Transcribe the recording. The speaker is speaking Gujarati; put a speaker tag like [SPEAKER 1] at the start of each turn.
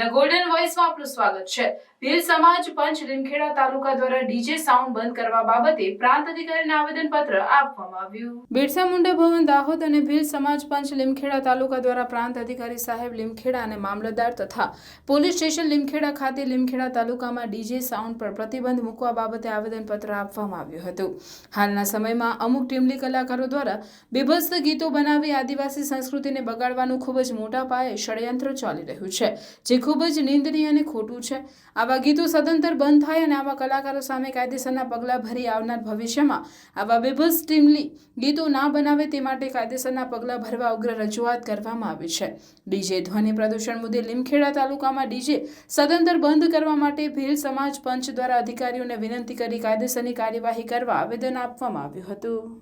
[SPEAKER 1] ધ ગોલ્ડન વોઇસમાં આપનું સ્વાગત છે. ભીલ સમાજ પંચ લીમખેડા તાલુકા દ્વારા ડીજે સાઉન્ડ બંધ કરવા બાબતે પ્રાંત અધિકારીને આવેદનપત્ર આપવામાં આવ્યું. બિરસા મુંડા ભવન, દાહોદ અને ભીલ સમાજ પંચ લીમખેડા તાલુકા દ્વારા પ્રાંત અધિકારી સાહેબ લીમખેડા અને મામલતદાર તથા પોલીસ સ્ટેશન લીમખેડા ખાતે લીમખેડા તાલુકામાં ડીજે સાઉન્ડ પર પ્રતિબંધ મૂકવા બાબતે આવેદનપત્ર આપવામાં આવ્યું હતું. હાલના સમયમાં અમુક ટીમલી કલાકારો દ્વારા બીભત્સ ગીતો બનાવી આદિવાસી સંસ્કૃતિને બગાડવાનું ખૂબ જ મોટા પાયે ષડયંત્ર ચાલી રહ્યું છે, જે ખૂબ જ નિંદનીય અને ખોટું છે. આવા ગીતો સદંતર બંધ થાય અને આવા કલાકારો સામે કાયદેસરના પગલાં ભરી આવનાર ભવિષ્યમાં આવા બીભત્સ ટીમલી ગીતો ના બનાવે તે માટે કાયદેસરના પગલાં ભરવા ઉગ્ર રજૂઆત કરવામાં આવી છે. ડીજે ધ્વનિ પ્રદૂષણ મુદ્દે લીમખેડા તાલુકામાં ડીજે સદંતર બંધ કરવા માટે ભીલ સમાજ પંચ દ્વારા અધિકારીઓને વિનંતી કરી કાયદેસરની કાર્યવાહી કરવા આવેદન આપવામાં આવ્યું હતું.